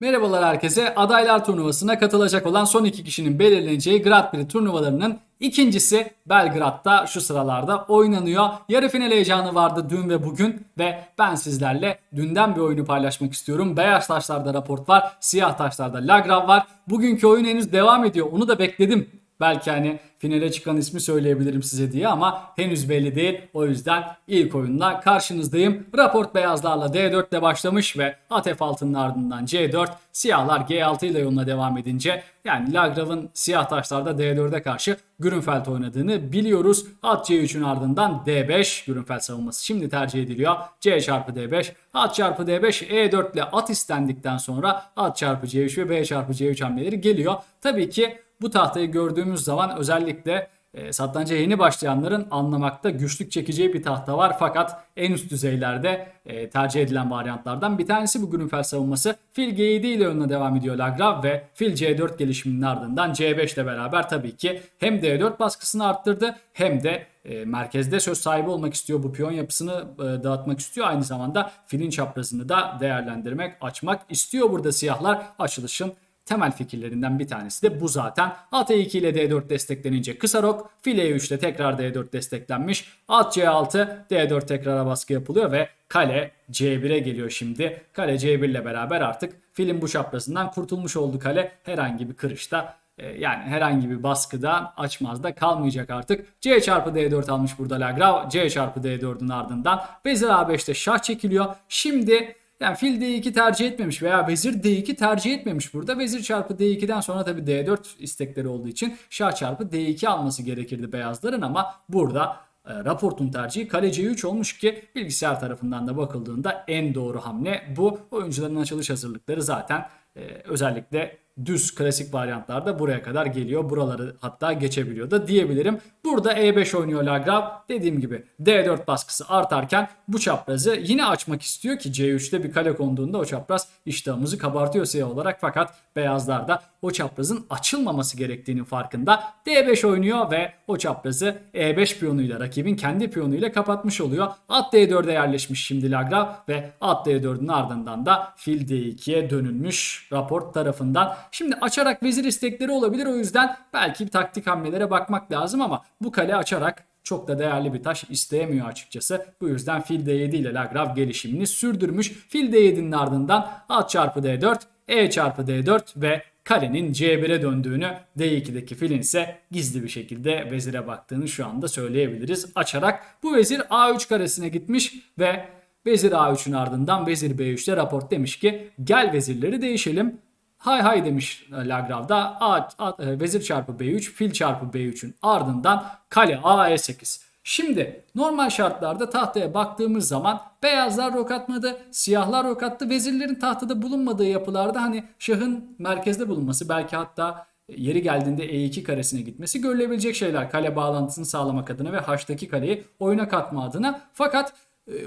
Merhabalar herkese. Adaylar turnuvasına katılacak olan son iki kişinin belirleneceği Grand Prix turnuvalarının ikincisi Belgrad'da şu sıralarda oynanıyor. Yarı final heyecanı vardı dün ve bugün ve ben sizlerle dünden bir oyunu paylaşmak istiyorum. Beyaz taşlarda raport var, siyah taşlarda Lagrav var. Bugünkü oyun henüz devam ediyor. Onu da bekledim. Belki hani finale çıkan ismi söyleyebilirim size diye ama henüz belli değil. O yüzden ilk oyunla karşınızdayım. Raport beyazlarla D4 ile başlamış ve at F6'nın ardından C4, siyahlar G6 ile yoluna devam edince yani Lagrav'ın siyah taşlarda D4'e karşı Grünfeld oynadığını biliyoruz. At C3'ün ardından D5 Grünfeld savunması şimdi tercih ediliyor. C çarpı D5, at çarpı D5, E4 ile at istendikten sonra at çarpı C3 ve B çarpı C3 hamleleri geliyor. Tabii ki bu tahtayı gördüğümüz zaman özellikle e, satranca yeni başlayanların anlamakta güçlük çekeceği bir tahta var. Fakat en üst düzeylerde e, tercih edilen varyantlardan bir tanesi bu Grünfeld savunması. Fil G7 ile önüne devam ediyor Lagrav ve Fil C4 gelişiminin ardından C5 ile beraber tabii ki hem D4 baskısını arttırdı hem de e, merkezde söz sahibi olmak istiyor. Bu piyon yapısını e, dağıtmak istiyor. Aynı zamanda filin çaprazını da değerlendirmek, açmak istiyor burada siyahlar. Açılışın temel fikirlerinden bir tanesi de bu zaten. At E2 ile D4 desteklenince kısa rok, fil E3 ile tekrar D4 desteklenmiş. At C6, D4 tekrara baskı yapılıyor ve kale C1'e geliyor şimdi. Kale C1 ile beraber artık filin bu çaprazından kurtulmuş oldu kale. Herhangi bir kırışta e, yani herhangi bir baskıdan açmazda kalmayacak artık. C çarpı D4 almış burada Lagrav. C çarpı D4'ün ardından Vezir A5'te şah çekiliyor. Şimdi yani fil D2 tercih etmemiş veya vezir D2 tercih etmemiş burada. Vezir çarpı D2'den sonra tabii D4 istekleri olduğu için şah çarpı D2 alması gerekirdi beyazların ama burada e, raportun tercihi kale C3 olmuş ki bilgisayar tarafından da bakıldığında en doğru hamle bu. Oyuncuların açılış hazırlıkları zaten e, özellikle düz klasik varyantlarda buraya kadar geliyor. Buraları hatta geçebiliyor da diyebilirim. Burada E5 oynuyor Lagrav. Dediğim gibi D4 baskısı artarken bu çaprazı yine açmak istiyor ki C3'te bir kale konduğunda o çapraz iştahımızı kabartıyor siyah olarak. Fakat beyazlar da o çaprazın açılmaması gerektiğinin farkında. D5 oynuyor ve o çaprazı E5 piyonuyla rakibin kendi piyonuyla kapatmış oluyor. At D4'e yerleşmiş şimdi Lagrav ve at D4'ün ardından da fil D2'ye dönülmüş raport tarafından. Şimdi açarak vezir istekleri olabilir o yüzden belki bir taktik hamlelere bakmak lazım ama bu kale açarak çok da değerli bir taş isteyemiyor açıkçası. Bu yüzden fil D7 ile Lagrav gelişimini sürdürmüş. Fil D7'nin ardından at çarpı D4, E çarpı D4 ve kalenin C1'e döndüğünü D2'deki filin ise gizli bir şekilde vezire baktığını şu anda söyleyebiliriz. Açarak bu vezir A3 karesine gitmiş ve vezir A3'ün ardından vezir B3'te raport demiş ki gel vezirleri değişelim. Hay hay demiş Lagrav'da at, at, e, vezir çarpı B3 fil çarpı B3'ün ardından kale A E8. Şimdi normal şartlarda tahtaya baktığımız zaman beyazlar rok atmadı, siyahlar rok attı. Vezirlerin tahtada bulunmadığı yapılarda hani şahın merkezde bulunması belki hatta yeri geldiğinde E2 karesine gitmesi görülebilecek şeyler. Kale bağlantısını sağlamak adına ve H'taki kaleyi oyuna katma adına. Fakat e,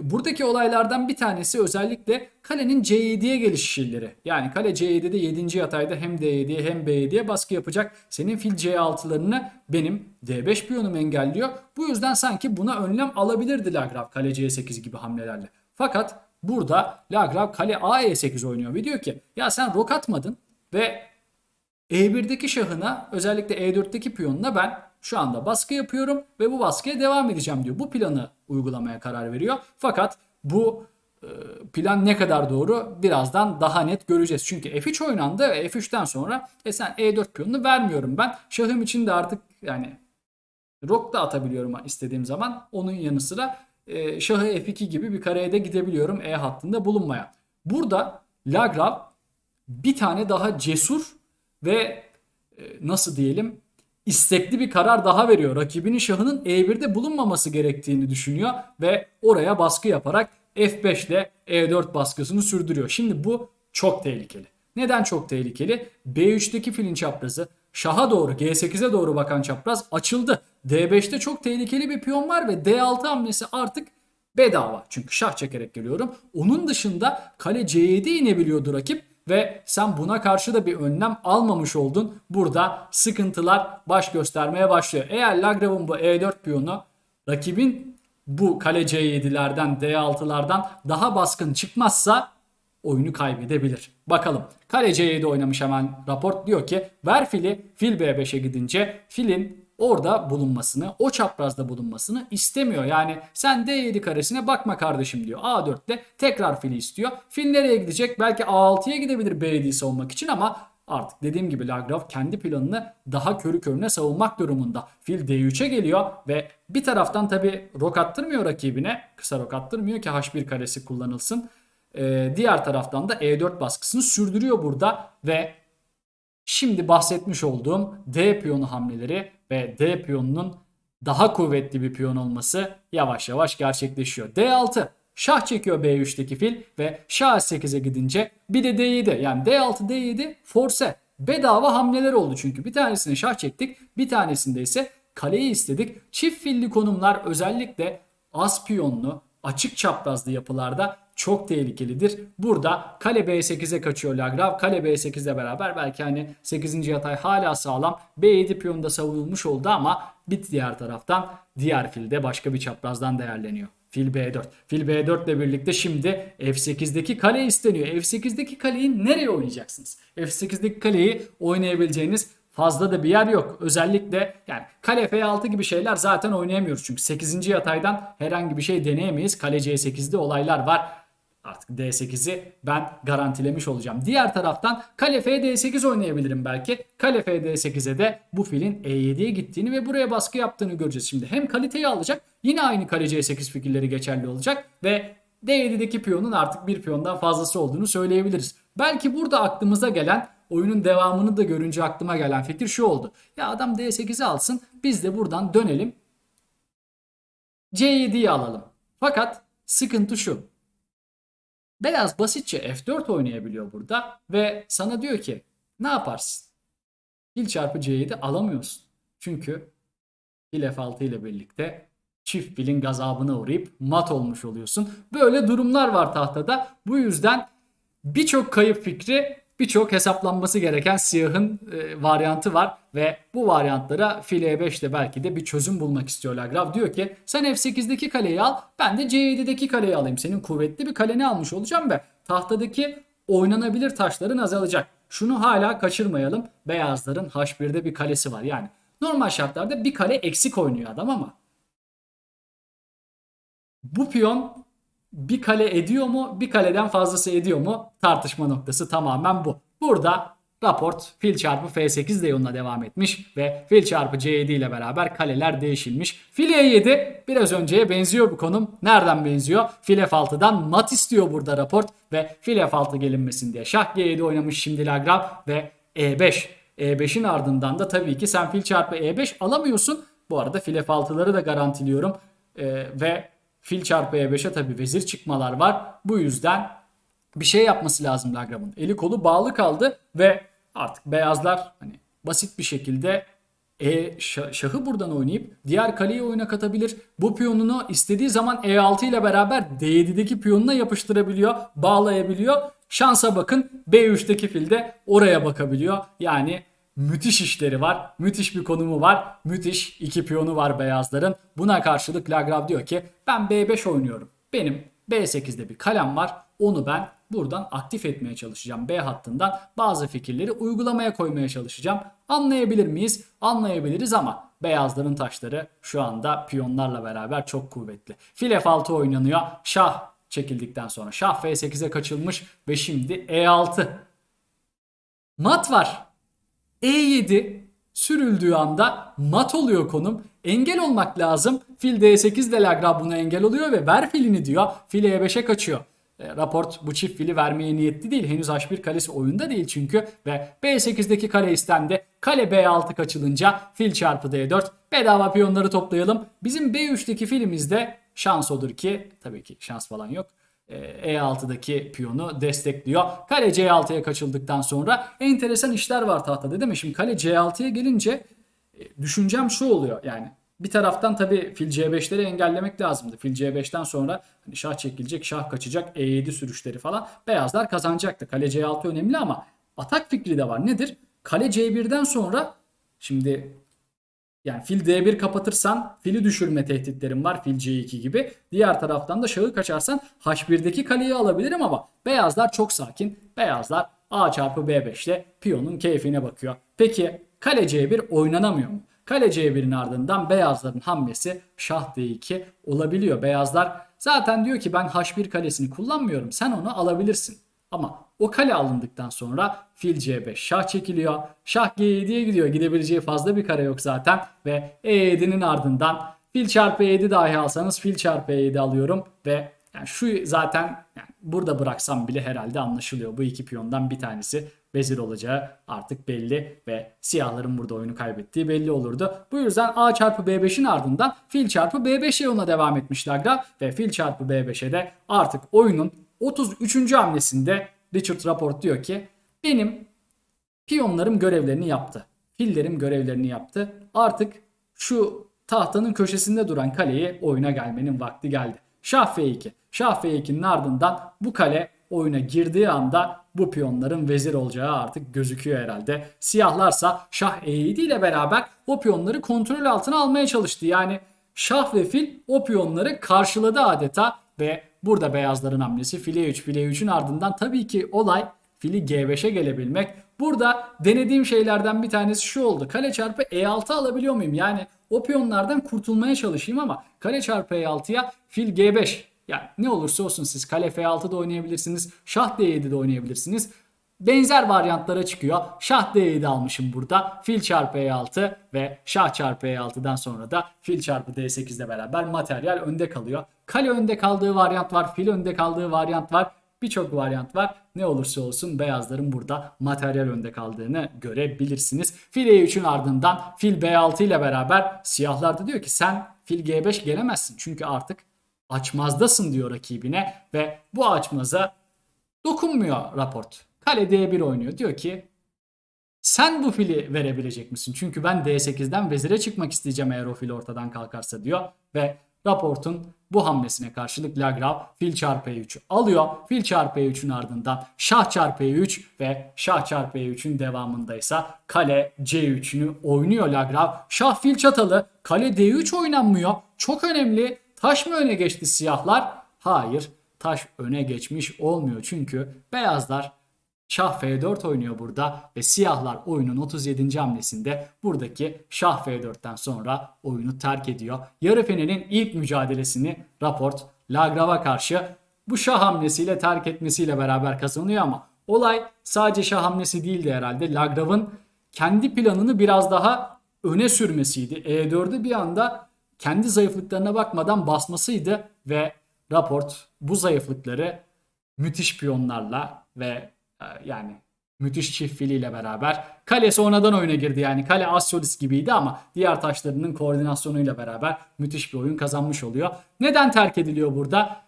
Buradaki olaylardan bir tanesi özellikle kalenin C7'ye geliş şilleri. Yani kale C7'de 7. yatayda hem D7'ye hem B7'ye baskı yapacak. Senin fil C6'larını benim D5 piyonum engelliyor. Bu yüzden sanki buna önlem alabilirdi Lagrav kale C8 gibi hamlelerle. Fakat burada Lagrav kale A E8 oynuyor ve diyor ki ya sen rok atmadın ve E1'deki şahına özellikle E4'teki piyonuna ben şu anda baskı yapıyorum ve bu baskıya devam edeceğim diyor. Bu planı uygulamaya karar veriyor. Fakat bu e, plan ne kadar doğru birazdan daha net göreceğiz. Çünkü F3 oynandı ve F3'ten sonra e sen E4 piyonunu vermiyorum ben. Şahım için de artık yani rok da atabiliyorum istediğim zaman. Onun yanı sıra e, şahı F2 gibi bir kareye de gidebiliyorum E hattında bulunmaya. Burada Lagrav bir tane daha cesur ve e, nasıl diyelim istekli bir karar daha veriyor. Rakibinin şahının E1'de bulunmaması gerektiğini düşünüyor ve oraya baskı yaparak F5 ile E4 baskısını sürdürüyor. Şimdi bu çok tehlikeli. Neden çok tehlikeli? B3'teki filin çaprazı şaha doğru G8'e doğru bakan çapraz açıldı. D5'te çok tehlikeli bir piyon var ve D6 hamlesi artık bedava. Çünkü şah çekerek geliyorum. Onun dışında kale C7 inebiliyordu rakip ve sen buna karşı da bir önlem almamış oldun. Burada sıkıntılar baş göstermeye başlıyor. Eğer Lagrav'ın bu E4 piyonu rakibin bu kale C7'lerden D6'lardan daha baskın çıkmazsa oyunu kaybedebilir. Bakalım. Kale C7 oynamış hemen raport diyor ki ver fili fil B5'e gidince filin orada bulunmasını, o çaprazda bulunmasını istemiyor. Yani sen D7 karesine bakma kardeşim diyor. A4 ile tekrar fili istiyor. Fil nereye gidecek? Belki A6'ya gidebilir B7'yi savunmak için ama artık dediğim gibi Lagrave kendi planını daha körü körüne savunmak durumunda. Fil D3'e geliyor ve bir taraftan tabi rok attırmıyor rakibine. Kısa rok attırmıyor ki H1 karesi kullanılsın. Ee, diğer taraftan da E4 baskısını sürdürüyor burada ve şimdi bahsetmiş olduğum D piyonu hamleleri ve D piyonunun daha kuvvetli bir piyon olması yavaş yavaş gerçekleşiyor. D6 şah çekiyor B3'teki fil ve şah S8'e gidince bir de D7 yani D6 D7 force bedava hamleler oldu çünkü bir tanesine şah çektik bir tanesinde ise kaleyi istedik. Çift filli konumlar özellikle az piyonlu açık çaprazlı yapılarda çok tehlikelidir. Burada kale B8'e kaçıyor Lagrave. Kale B8 ile beraber belki hani 8. yatay hala sağlam. B7 piyonda savunulmuş oldu ama bir diğer taraftan diğer fil de başka bir çaprazdan değerleniyor. Fil B4. Fil B4 ile birlikte şimdi F8'deki kale isteniyor. F8'deki kaleyi nereye oynayacaksınız? F8'deki kaleyi oynayabileceğiniz fazla da bir yer yok. Özellikle yani kale F6 gibi şeyler zaten oynayamıyoruz. Çünkü 8. yataydan herhangi bir şey deneyemeyiz. Kale C8'de olaylar var. Artık D8'i ben garantilemiş olacağım. Diğer taraftan kale F D8 oynayabilirim belki. Kale F D8'e de bu filin E7'ye gittiğini ve buraya baskı yaptığını göreceğiz. Şimdi hem kaliteyi alacak yine aynı kale C8 fikirleri geçerli olacak ve D7'deki piyonun artık bir piyondan fazlası olduğunu söyleyebiliriz. Belki burada aklımıza gelen oyunun devamını da görünce aklıma gelen fikir şu oldu. Ya adam D8'i alsın biz de buradan dönelim C7'yi alalım. Fakat sıkıntı şu. Beyaz basitçe F4 oynayabiliyor burada ve sana diyor ki ne yaparsın? Fil çarpı C7 alamıyorsun. Çünkü fil F6 ile birlikte çift filin gazabına uğrayıp mat olmuş oluyorsun. Böyle durumlar var tahtada. Bu yüzden birçok kayıp fikri birçok hesaplanması gereken siyahın e, varyantı var ve bu varyantlara fil E5'te belki de bir çözüm bulmak istiyor Lagrave. Diyor ki sen F8'deki kaleyi al ben de C7'deki kaleyi alayım. Senin kuvvetli bir kaleni almış olacağım ve tahtadaki oynanabilir taşların azalacak. Şunu hala kaçırmayalım. Beyazların H1'de bir kalesi var. Yani normal şartlarda bir kale eksik oynuyor adam ama bu piyon bir kale ediyor mu, bir kaleden fazlası ediyor mu tartışma noktası tamamen bu. Burada raport fil çarpı F8 de yoluna devam etmiş ve fil çarpı C7 ile beraber kaleler değişilmiş. Fil E7 biraz önceye benziyor bu konum. Nereden benziyor? Fil F6'dan mat istiyor burada raport ve fil F6 gelinmesin diye şah G7 oynamış şimdi Lagrave ve E5. E5'in ardından da tabii ki sen fil çarpı E5 alamıyorsun. Bu arada fil F6'ları da garantiliyorum. Ee, ve Fil çarpı E5'e tabi vezir çıkmalar var. Bu yüzden bir şey yapması lazım Lagrav'ın. Eli kolu bağlı kaldı ve artık beyazlar hani basit bir şekilde e şahı buradan oynayıp diğer kaleyi oyuna katabilir. Bu piyonunu istediği zaman E6 ile beraber D7'deki piyonuna yapıştırabiliyor, bağlayabiliyor. Şansa bakın B3'teki fil de oraya bakabiliyor. Yani müthiş işleri var. Müthiş bir konumu var. Müthiş iki piyonu var beyazların. Buna karşılık Lagrave diyor ki ben B5 oynuyorum. Benim B8'de bir kalem var. Onu ben buradan aktif etmeye çalışacağım. B hattından bazı fikirleri uygulamaya koymaya çalışacağım. Anlayabilir miyiz? Anlayabiliriz ama beyazların taşları şu anda piyonlarla beraber çok kuvvetli. Fil F6 oynanıyor. Şah çekildikten sonra şah F8'e kaçılmış ve şimdi E6. Mat var. E7 sürüldüğü anda mat oluyor konum. Engel olmak lazım. Fil D8 de Lagrave buna engel oluyor ve ver filini diyor. Fil E5'e kaçıyor. E, raport bu çift fili vermeye niyetli değil. Henüz H1 kalesi oyunda değil çünkü. Ve B8'deki kale istendi. Kale B6 kaçılınca fil çarpı D4. Bedava piyonları toplayalım. Bizim B3'teki filimizde şans odur ki tabii ki şans falan yok. E6'daki piyonu destekliyor. Kale C6'ya kaçıldıktan sonra enteresan işler var tahtada değil mi? Şimdi kale C6'ya gelince e, düşüncem şu oluyor yani bir taraftan tabii fil C5'leri engellemek lazımdı. Fil C5'ten sonra hani şah çekilecek, şah kaçacak, E7 sürüşleri falan beyazlar kazanacaktı. Kale C6 önemli ama atak fikri de var. Nedir? Kale C1'den sonra şimdi yani fil D1 kapatırsan fili düşürme tehditlerim var fil C2 gibi. Diğer taraftan da şahı kaçarsan H1'deki kaleyi alabilirim ama beyazlar çok sakin. Beyazlar A çarpı B5 ile piyonun keyfine bakıyor. Peki kale C1 oynanamıyor mu? Kale C1'in ardından beyazların hamlesi şah D2 olabiliyor. Beyazlar zaten diyor ki ben H1 kalesini kullanmıyorum sen onu alabilirsin. Ama o kale alındıktan sonra fil C5 şah çekiliyor. Şah G7'ye gidiyor. Gidebileceği fazla bir kare yok zaten. Ve E7'nin ardından fil çarpı E7 dahi alsanız fil çarpı E7 alıyorum. Ve yani şu zaten yani burada bıraksam bile herhalde anlaşılıyor. Bu iki piyondan bir tanesi vezir olacağı artık belli ve siyahların burada oyunu kaybettiği belli olurdu. Bu yüzden A çarpı B5'in ardından fil çarpı B5'e yoluna devam etmişler ve fil çarpı B5'e de artık oyunun 33. hamlesinde Richard Rapport diyor ki benim piyonlarım görevlerini yaptı. Fillerim görevlerini yaptı. Artık şu tahtanın köşesinde duran kaleye oyuna gelmenin vakti geldi. Şah F2. Şah F2'nin ardından bu kale oyuna girdiği anda bu piyonların vezir olacağı artık gözüküyor herhalde. Siyahlarsa Şah E7 ile beraber o piyonları kontrol altına almaya çalıştı. Yani Şah ve fil o piyonları karşıladı adeta ve burada beyazların hamlesi file 3 file 3'ün ardından tabii ki olay fili G5'e gelebilmek. Burada denediğim şeylerden bir tanesi şu oldu. Kale çarpı E6 alabiliyor muyum? Yani o piyonlardan kurtulmaya çalışayım ama kale çarpı E6'ya fil G5. Yani ne olursa olsun siz kale F6'da oynayabilirsiniz. Şah D7'de oynayabilirsiniz. Benzer varyantlara çıkıyor. Şah D7 almışım burada. Fil çarpı E6 ve şah çarpı E6'dan sonra da fil çarpı D8 ile beraber materyal önde kalıyor. Kale önde kaldığı varyant var. Fil önde kaldığı varyant var. Birçok varyant var. Ne olursa olsun beyazların burada materyal önde kaldığını görebilirsiniz. Fil E3'ün ardından fil B6 ile beraber siyahlar da diyor ki sen fil G5 gelemezsin. Çünkü artık açmazdasın diyor rakibine ve bu açmaza dokunmuyor raport. Kale D1 oynuyor. Diyor ki sen bu fili verebilecek misin? Çünkü ben D8'den vezire çıkmak isteyeceğim eğer o fil ortadan kalkarsa diyor. Ve raportun bu hamlesine karşılık Lagrav fil çarpı E3 alıyor. Fil çarpı E3'ün ardından şah çarpı E3 ve şah çarpı E3'ün devamındaysa kale C3'ünü oynuyor Lagrav. Şah fil çatalı kale D3 oynanmıyor. Çok önemli. Taş mı öne geçti siyahlar? Hayır. Taş öne geçmiş olmuyor çünkü beyazlar Şah F4 oynuyor burada ve siyahlar oyunun 37. hamlesinde buradaki Şah F4'ten sonra oyunu terk ediyor. Yarı finalin ilk mücadelesini Raport Lagrav'a karşı bu Şah hamlesiyle terk etmesiyle beraber kazanıyor ama olay sadece Şah hamlesi değildi herhalde. Lagrav'ın kendi planını biraz daha öne sürmesiydi. E4'ü bir anda kendi zayıflıklarına bakmadan basmasıydı ve Raport bu zayıflıkları müthiş piyonlarla ve yani müthiş çift filiyle beraber. Kale sonradan oyuna girdi yani. Kale Asyolis gibiydi ama diğer taşlarının koordinasyonuyla beraber müthiş bir oyun kazanmış oluyor. Neden terk ediliyor burada?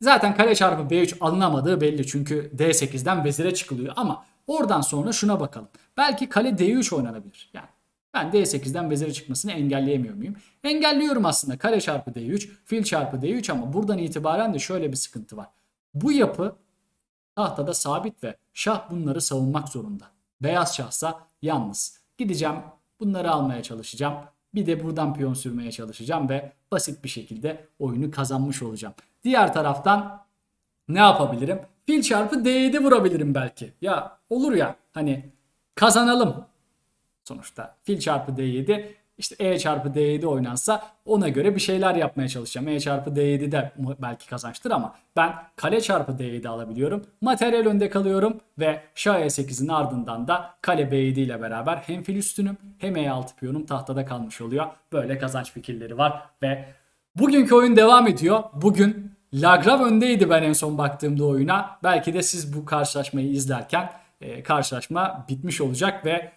Zaten kale çarpı B3 alınamadığı belli çünkü D8'den vezire çıkılıyor ama oradan sonra şuna bakalım. Belki kale D3 oynanabilir. Yani ben D8'den vezire çıkmasını engelleyemiyor muyum? Engelliyorum aslında kale çarpı D3, fil çarpı D3 ama buradan itibaren de şöyle bir sıkıntı var. Bu yapı tahtada sabit ve şah bunları savunmak zorunda. Beyaz şahsa yalnız. Gideceğim bunları almaya çalışacağım. Bir de buradan piyon sürmeye çalışacağım ve basit bir şekilde oyunu kazanmış olacağım. Diğer taraftan ne yapabilirim? Fil çarpı D7 vurabilirim belki. Ya olur ya hani kazanalım. Sonuçta fil çarpı D7 işte E çarpı D7 oynansa ona göre bir şeyler yapmaya çalışacağım. E çarpı D7 de belki kazançtır ama ben kale çarpı D7 alabiliyorum. Materyal önde kalıyorum ve Şah E8'in ardından da kale B7 ile beraber hem fil üstünüm hem E6 piyonum tahtada kalmış oluyor. Böyle kazanç fikirleri var ve bugünkü oyun devam ediyor. Bugün Lagrav öndeydi ben en son baktığımda oyuna. Belki de siz bu karşılaşmayı izlerken e, karşılaşma bitmiş olacak ve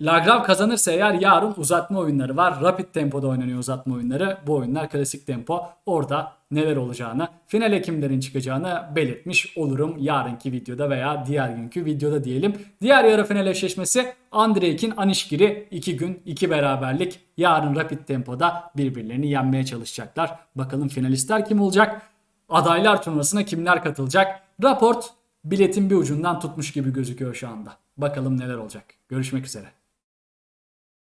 Lagrav kazanırsa eğer yarın uzatma oyunları var. Rapid tempoda oynanıyor uzatma oyunları. Bu oyunlar klasik tempo. Orada neler olacağını, finale kimlerin çıkacağını belirtmiş olurum yarınki videoda veya diğer günkü videoda diyelim. Diğer yarı final eşleşmesi Andrejkin Anişgiri 2 gün 2 beraberlik. Yarın Rapid tempoda birbirlerini yenmeye çalışacaklar. Bakalım finalistler kim olacak? Adaylar turnuvasına kimler katılacak? Raport biletin bir ucundan tutmuş gibi gözüküyor şu anda. Bakalım neler olacak. Görüşmek üzere.